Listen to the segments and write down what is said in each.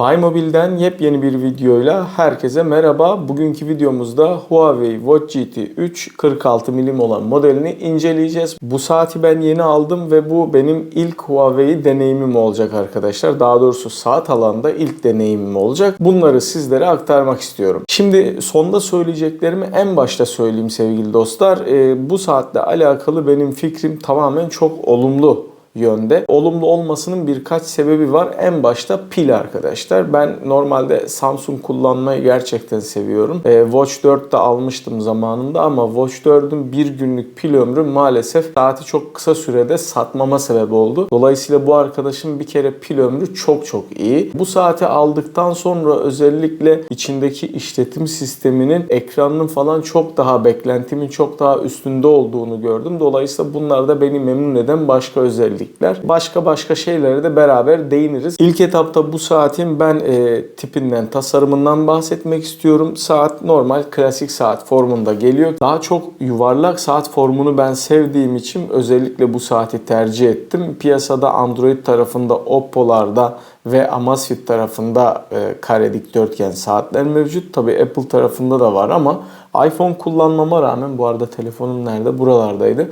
Buymobile'den yepyeni bir videoyla herkese merhaba. Bugünkü videomuzda Huawei Watch GT 3 46 milim olan modelini inceleyeceğiz. Bu saati ben yeni aldım ve bu benim ilk Huawei deneyimim olacak arkadaşlar. Daha doğrusu saat alanda ilk deneyimim olacak. Bunları sizlere aktarmak istiyorum. Şimdi sonda söyleyeceklerimi en başta söyleyeyim sevgili dostlar. Ee, bu saatle alakalı benim fikrim tamamen çok olumlu yönde. Olumlu olmasının birkaç sebebi var. En başta pil arkadaşlar. Ben normalde Samsung kullanmayı gerçekten seviyorum. E, Watch 4 de almıştım zamanında ama Watch 4'ün bir günlük pil ömrü maalesef saati çok kısa sürede satmama sebep oldu. Dolayısıyla bu arkadaşın bir kere pil ömrü çok çok iyi. Bu saati aldıktan sonra özellikle içindeki işletim sisteminin ekranının falan çok daha beklentimin çok daha üstünde olduğunu gördüm. Dolayısıyla bunlar da beni memnun eden başka özellikler. Başka başka şeylere de beraber değiniriz. İlk etapta bu saatin ben e, tipinden, tasarımından bahsetmek istiyorum. Saat normal klasik saat formunda geliyor. Daha çok yuvarlak saat formunu ben sevdiğim için özellikle bu saati tercih ettim. Piyasada Android tarafında Oppo'larda ve Amazfit tarafında e, kare dikdörtgen saatler mevcut. Tabi Apple tarafında da var ama iPhone kullanmama rağmen bu arada telefonum nerede? Buralardaydı.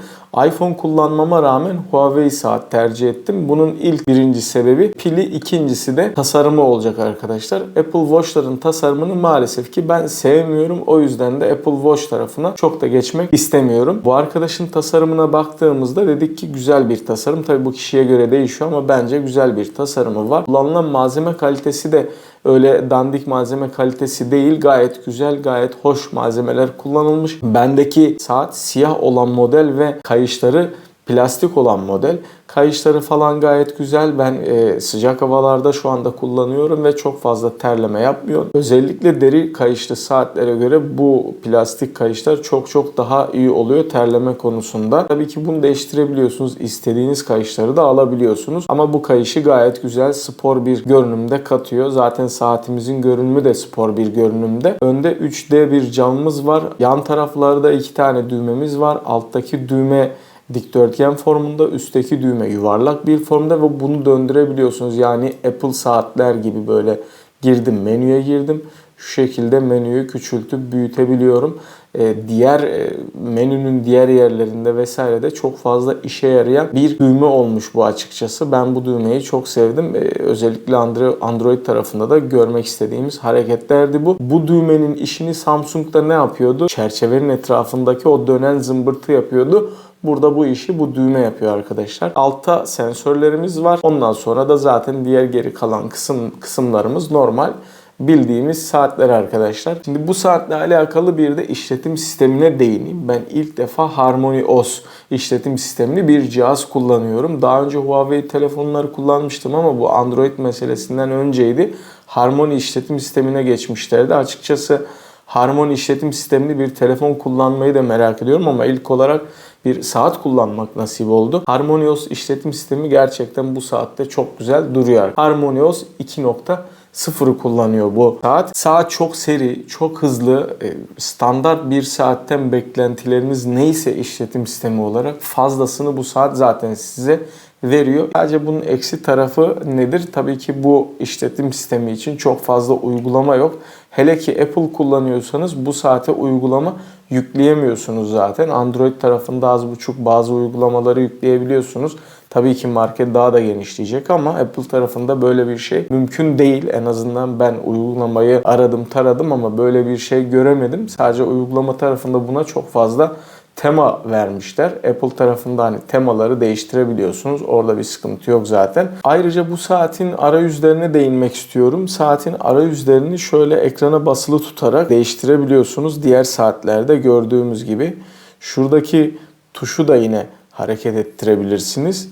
iPhone kullanmama rağmen Huawei saat tercih ettim. Bunun ilk birinci sebebi pili, ikincisi de tasarımı olacak arkadaşlar. Apple Watch'ların tasarımını maalesef ki ben sevmiyorum. O yüzden de Apple Watch tarafına çok da geçmek istemiyorum. Bu arkadaşın tasarımına baktığımızda dedik ki güzel bir tasarım. Tabi bu kişiye göre değişiyor ama bence güzel bir tasarımı var. Kullanılan malzeme kalitesi de öyle dandik malzeme kalitesi değil. Gayet güzel, gayet hoş malzemeler kullanılmış. Bendeki saat siyah olan model ve kayışları plastik olan model. Kayışları falan gayet güzel. Ben e, sıcak havalarda şu anda kullanıyorum ve çok fazla terleme yapmıyor. Özellikle deri kayışlı saatlere göre bu plastik kayışlar çok çok daha iyi oluyor terleme konusunda. Tabii ki bunu değiştirebiliyorsunuz. İstediğiniz kayışları da alabiliyorsunuz. Ama bu kayışı gayet güzel spor bir görünümde katıyor. Zaten saatimizin görünümü de spor bir görünümde. Önde 3D bir camımız var. Yan taraflarda iki tane düğmemiz var. Alttaki düğme dikdörtgen formunda, üstteki düğme yuvarlak bir formda ve bunu döndürebiliyorsunuz. Yani Apple saatler gibi böyle girdim menüye girdim. Şu şekilde menüyü küçültüp büyütebiliyorum. Ee, diğer e, menünün diğer yerlerinde vesairede çok fazla işe yarayan bir düğme olmuş bu açıkçası. Ben bu düğmeyi çok sevdim. Ee, özellikle Android tarafında da görmek istediğimiz hareketlerdi bu. Bu düğmenin işini Samsung'da ne yapıyordu? Çerçevenin etrafındaki o dönen zımbırtı yapıyordu. Burada bu işi bu düğme yapıyor arkadaşlar. Altta sensörlerimiz var. Ondan sonra da zaten diğer geri kalan kısım kısımlarımız normal bildiğimiz saatler arkadaşlar. Şimdi bu saatle alakalı bir de işletim sistemine değineyim. Ben ilk defa Harmony OS işletim sistemli bir cihaz kullanıyorum. Daha önce Huawei telefonları kullanmıştım ama bu Android meselesinden önceydi. Harmony işletim sistemine geçmişlerdi. Açıkçası Harmony işletim sistemli bir telefon kullanmayı da merak ediyorum ama ilk olarak bir saat kullanmak nasip oldu. Harmonios işletim sistemi gerçekten bu saatte çok güzel duruyor. Harmonios 2.0'ı kullanıyor bu saat. Saat çok seri, çok hızlı. E, standart bir saatten beklentileriniz neyse işletim sistemi olarak fazlasını bu saat zaten size veriyor. Sadece bunun eksi tarafı nedir? Tabii ki bu işletim sistemi için çok fazla uygulama yok. Hele ki Apple kullanıyorsanız bu saate uygulama yükleyemiyorsunuz zaten. Android tarafında az buçuk bazı uygulamaları yükleyebiliyorsunuz. Tabii ki market daha da genişleyecek ama Apple tarafında böyle bir şey mümkün değil. En azından ben uygulamayı aradım taradım ama böyle bir şey göremedim. Sadece uygulama tarafında buna çok fazla tema vermişler. Apple tarafında hani temaları değiştirebiliyorsunuz. Orada bir sıkıntı yok zaten. Ayrıca bu saatin arayüzlerine değinmek istiyorum. Saatin arayüzlerini şöyle ekrana basılı tutarak değiştirebiliyorsunuz. Diğer saatlerde gördüğümüz gibi. Şuradaki tuşu da yine hareket ettirebilirsiniz.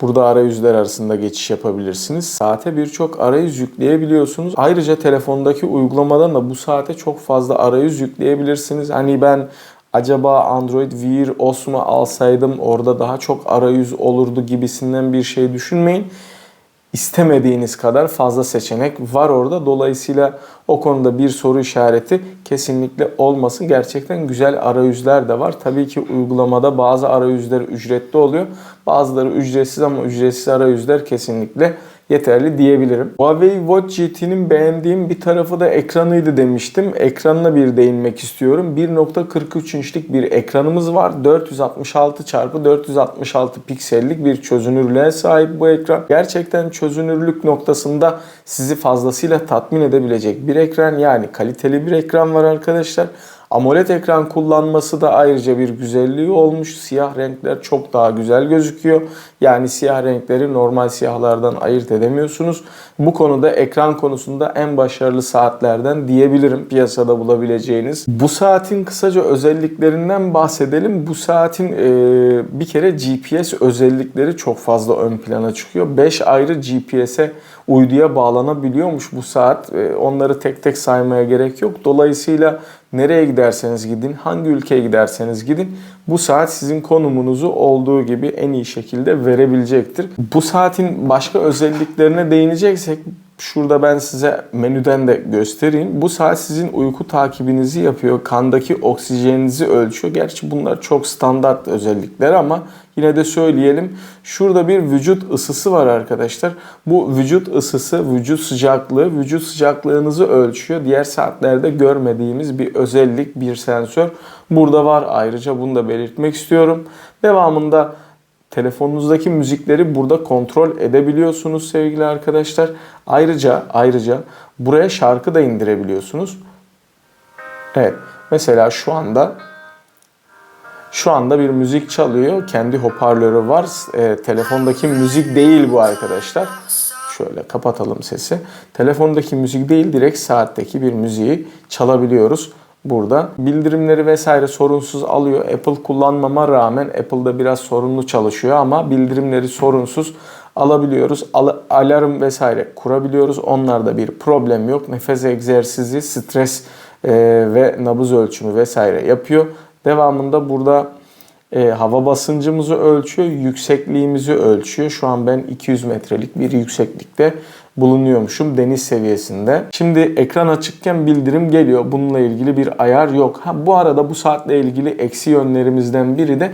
Burada arayüzler arasında geçiş yapabilirsiniz. Saate birçok arayüz yükleyebiliyorsunuz. Ayrıca telefondaki uygulamadan da bu saate çok fazla arayüz yükleyebilirsiniz. Hani ben acaba Android Wear OS mu alsaydım orada daha çok arayüz olurdu gibisinden bir şey düşünmeyin. İstemediğiniz kadar fazla seçenek var orada. Dolayısıyla o konuda bir soru işareti kesinlikle olmasın. Gerçekten güzel arayüzler de var. Tabii ki uygulamada bazı arayüzler ücretli oluyor. Bazıları ücretsiz ama ücretsiz arayüzler kesinlikle yeterli diyebilirim. Huawei Watch GT'nin beğendiğim bir tarafı da ekranıydı demiştim. Ekranına bir değinmek istiyorum. 1.43 inçlik bir ekranımız var. 466 x 466 piksellik bir çözünürlüğe sahip bu ekran. Gerçekten çözünürlük noktasında sizi fazlasıyla tatmin edebilecek bir ekran. Yani kaliteli bir ekran var arkadaşlar. AMOLED ekran kullanması da ayrıca bir güzelliği olmuş. Siyah renkler çok daha güzel gözüküyor. Yani siyah renkleri normal siyahlardan ayırt edemiyorsunuz. Bu konuda ekran konusunda en başarılı saatlerden diyebilirim piyasada bulabileceğiniz. Bu saatin kısaca özelliklerinden bahsedelim. Bu saatin e, bir kere GPS özellikleri çok fazla ön plana çıkıyor. 5 ayrı GPS'e uyduya bağlanabiliyormuş bu saat. E, onları tek tek saymaya gerek yok. Dolayısıyla nereye giderseniz gidin, hangi ülkeye giderseniz gidin bu saat sizin konumunuzu olduğu gibi en iyi şekilde verebilecektir. Bu saatin başka özelliklerine değineceksek Şurada ben size menüden de göstereyim. Bu saat sizin uyku takibinizi yapıyor. Kandaki oksijeninizi ölçüyor. Gerçi bunlar çok standart özellikler ama yine de söyleyelim. Şurada bir vücut ısısı var arkadaşlar. Bu vücut ısısı, vücut sıcaklığı, vücut sıcaklığınızı ölçüyor. Diğer saatlerde görmediğimiz bir özellik, bir sensör. Burada var ayrıca bunu da belirtmek istiyorum. Devamında telefonunuzdaki müzikleri burada kontrol edebiliyorsunuz sevgili arkadaşlar. Ayrıca ayrıca buraya şarkı da indirebiliyorsunuz. Evet. Mesela şu anda şu anda bir müzik çalıyor. Kendi hoparlörü var. E, telefondaki müzik değil bu arkadaşlar. Şöyle kapatalım sesi. Telefondaki müzik değil direkt saatteki bir müziği çalabiliyoruz burada. Bildirimleri vesaire sorunsuz alıyor. Apple kullanmama rağmen Apple'da biraz sorunlu çalışıyor ama bildirimleri sorunsuz alabiliyoruz. Al alarm vesaire kurabiliyoruz. Onlarda bir problem yok. Nefes egzersizi, stres e, ve nabız ölçümü vesaire yapıyor. Devamında burada e, hava basıncımızı ölçüyor, yüksekliğimizi ölçüyor. Şu an ben 200 metrelik bir yükseklikte bulunuyormuşum deniz seviyesinde. Şimdi ekran açıkken bildirim geliyor. Bununla ilgili bir ayar yok. Ha, bu arada bu saatle ilgili eksi yönlerimizden biri de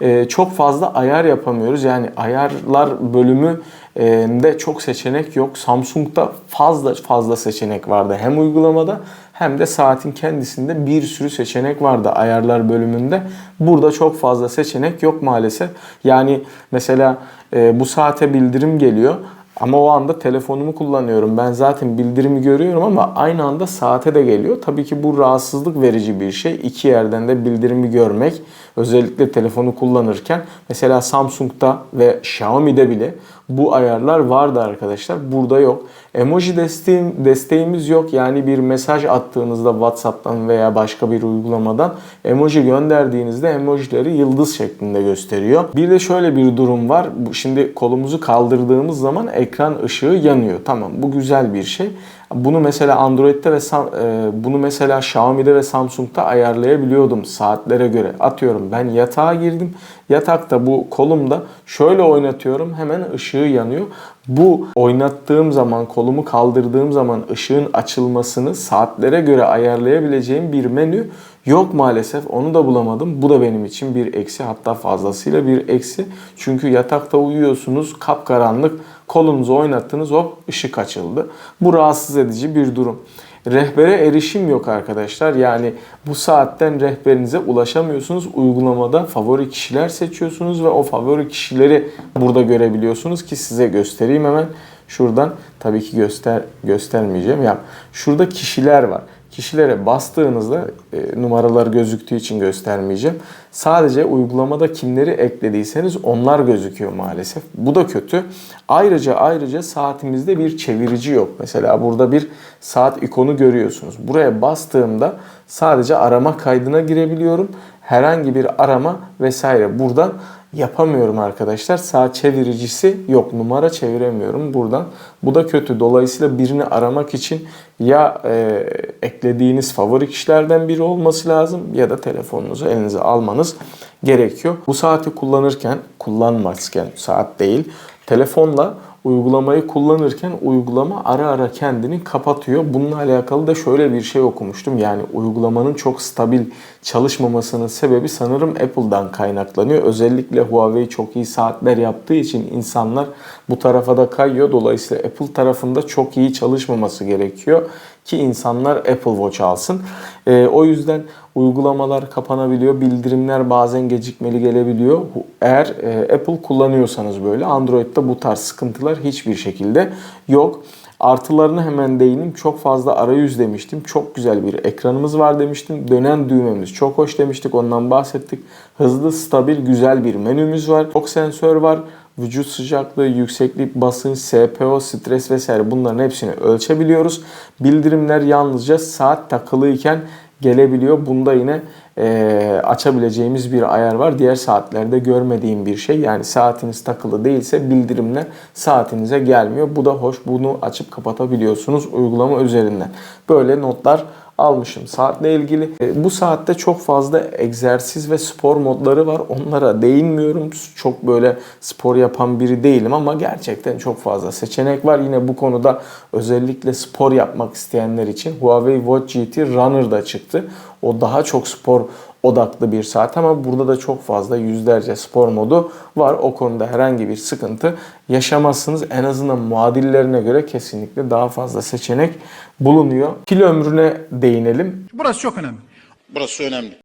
e, çok fazla ayar yapamıyoruz. Yani ayarlar bölümü e, de çok seçenek yok. Samsung'da fazla fazla seçenek vardı. Hem uygulamada hem de saatin kendisinde bir sürü seçenek vardı ayarlar bölümünde. Burada çok fazla seçenek yok maalesef. Yani mesela e, bu saate bildirim geliyor. Ama o anda telefonumu kullanıyorum. Ben zaten bildirimi görüyorum ama aynı anda saate de geliyor. Tabii ki bu rahatsızlık verici bir şey. İki yerden de bildirimi görmek özellikle telefonu kullanırken mesela Samsung'da ve Xiaomi'de bile bu ayarlar vardı arkadaşlar. Burada yok. Emoji desteğim, desteğimiz yok. Yani bir mesaj attığınızda WhatsApp'tan veya başka bir uygulamadan emoji gönderdiğinizde emojileri yıldız şeklinde gösteriyor. Bir de şöyle bir durum var. Şimdi kolumuzu kaldırdığımız zaman ekran ışığı yanıyor. Tamam bu güzel bir şey. Bunu mesela Android'de ve e, bunu mesela Xiaomi'de ve Samsung'da ayarlayabiliyordum saatlere göre. Atıyorum ben yatağa girdim. Yatakta bu kolumda şöyle oynatıyorum hemen ışığı yanıyor. Bu oynattığım zaman kolumu kaldırdığım zaman ışığın açılmasını saatlere göre ayarlayabileceğim bir menü yok maalesef. Onu da bulamadım. Bu da benim için bir eksi hatta fazlasıyla bir eksi. Çünkü yatakta uyuyorsunuz kapkaranlık kolunuzu oynattınız hop ışık açıldı. Bu rahatsız edici bir durum. Rehbere erişim yok arkadaşlar. Yani bu saatten rehberinize ulaşamıyorsunuz. Uygulamada favori kişiler seçiyorsunuz ve o favori kişileri burada görebiliyorsunuz ki size göstereyim hemen. Şuradan tabii ki göster göstermeyeceğim. Ya şurada kişiler var. Kişilere bastığınızda e, numaralar gözüktüğü için göstermeyeceğim. Sadece uygulamada kimleri eklediyseniz onlar gözüküyor maalesef. Bu da kötü. Ayrıca ayrıca saatimizde bir çevirici yok. Mesela burada bir saat ikonu görüyorsunuz. Buraya bastığımda sadece arama kaydına girebiliyorum. Herhangi bir arama vesaire buradan yapamıyorum arkadaşlar. Sağ çeviricisi yok. Numara çeviremiyorum buradan. Bu da kötü. Dolayısıyla birini aramak için ya e, eklediğiniz favori kişilerden biri olması lazım ya da telefonunuzu elinize almanız gerekiyor. Bu saati kullanırken, kullanmazken saat değil, telefonla uygulamayı kullanırken uygulama ara ara kendini kapatıyor. Bununla alakalı da şöyle bir şey okumuştum. Yani uygulamanın çok stabil çalışmamasının sebebi sanırım Apple'dan kaynaklanıyor. Özellikle Huawei çok iyi saatler yaptığı için insanlar bu tarafa da kayıyor. Dolayısıyla Apple tarafında çok iyi çalışmaması gerekiyor ki insanlar Apple Watch alsın. Ee, o yüzden uygulamalar kapanabiliyor, bildirimler bazen gecikmeli gelebiliyor. Eğer e, Apple kullanıyorsanız böyle Android'de bu tarz sıkıntılar hiçbir şekilde yok. Artılarını hemen değineyim. Çok fazla arayüz demiştim. Çok güzel bir ekranımız var demiştim. Dönen düğmemiz çok hoş demiştik. Ondan bahsettik. Hızlı, stabil, güzel bir menümüz var. Çok sensör var. Vücut sıcaklığı, yükseklik, basınç, SPO, stres vesaire bunların hepsini ölçebiliyoruz. Bildirimler yalnızca saat takılıyken gelebiliyor. Bunda yine e, açabileceğimiz bir ayar var. Diğer saatlerde görmediğim bir şey. Yani saatiniz takılı değilse bildirimler saatinize gelmiyor. Bu da hoş. Bunu açıp kapatabiliyorsunuz uygulama üzerinden. Böyle notlar almışım saatle ilgili. E, bu saatte çok fazla egzersiz ve spor modları var. Onlara değinmiyorum. Çok böyle spor yapan biri değilim ama gerçekten çok fazla seçenek var. Yine bu konuda özellikle spor yapmak isteyenler için Huawei Watch GT Runner da çıktı. O daha çok spor odaklı bir saat ama burada da çok fazla yüzlerce spor modu var. O konuda herhangi bir sıkıntı yaşamazsınız. En azından muadillerine göre kesinlikle daha fazla seçenek bulunuyor. Pil ömrüne değinelim. Burası çok önemli. Burası önemli.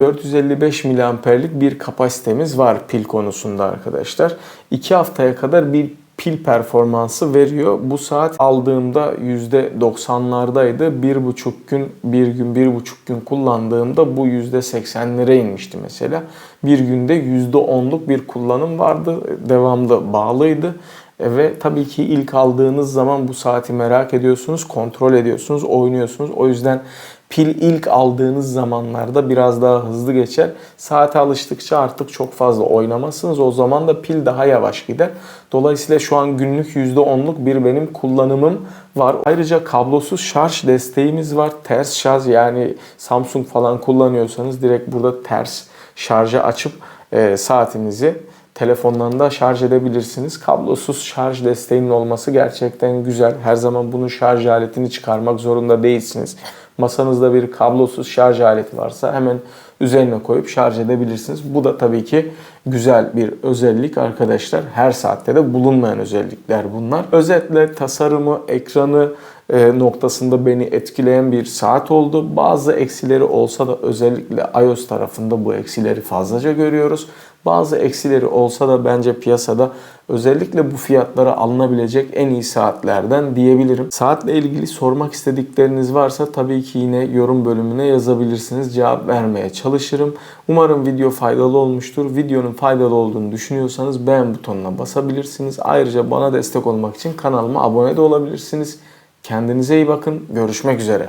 455 miliamperlik bir kapasitemiz var pil konusunda arkadaşlar. 2 haftaya kadar bir pil performansı veriyor. Bu saat aldığımda %90'lardaydı. Bir buçuk gün, bir gün, bir buçuk gün kullandığımda bu %80'lere inmişti mesela. Bir günde %10'luk bir kullanım vardı. Devamlı bağlıydı. E, Ve tabii ki ilk aldığınız zaman bu saati merak ediyorsunuz, kontrol ediyorsunuz, oynuyorsunuz. O yüzden pil ilk aldığınız zamanlarda biraz daha hızlı geçer. Saate alıştıkça artık çok fazla oynamazsınız. O zaman da pil daha yavaş gider. Dolayısıyla şu an günlük %10'luk bir benim kullanımım var. Ayrıca kablosuz şarj desteğimiz var. Ters şarj yani Samsung falan kullanıyorsanız direkt burada ters şarja açıp e, saatinizi telefondan da şarj edebilirsiniz. Kablosuz şarj desteğinin olması gerçekten güzel. Her zaman bunun şarj aletini çıkarmak zorunda değilsiniz. Masanızda bir kablosuz şarj aleti varsa hemen üzerine koyup şarj edebilirsiniz. Bu da tabii ki güzel bir özellik arkadaşlar. Her saatte de bulunmayan özellikler bunlar. Özetle tasarımı, ekranı e, noktasında beni etkileyen bir saat oldu. Bazı eksileri olsa da özellikle iOS tarafında bu eksileri fazlaca görüyoruz. Bazı eksileri olsa da bence piyasada özellikle bu fiyatlara alınabilecek en iyi saatlerden diyebilirim. Saatle ilgili sormak istedikleriniz varsa tabii ki yine yorum bölümüne yazabilirsiniz. Cevap vermeye çalışırım. Umarım video faydalı olmuştur. Videonun faydalı olduğunu düşünüyorsanız beğen butonuna basabilirsiniz. Ayrıca bana destek olmak için kanalıma abone de olabilirsiniz. Kendinize iyi bakın. Görüşmek üzere.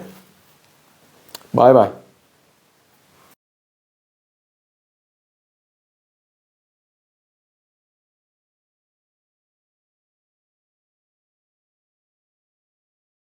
Bay bay.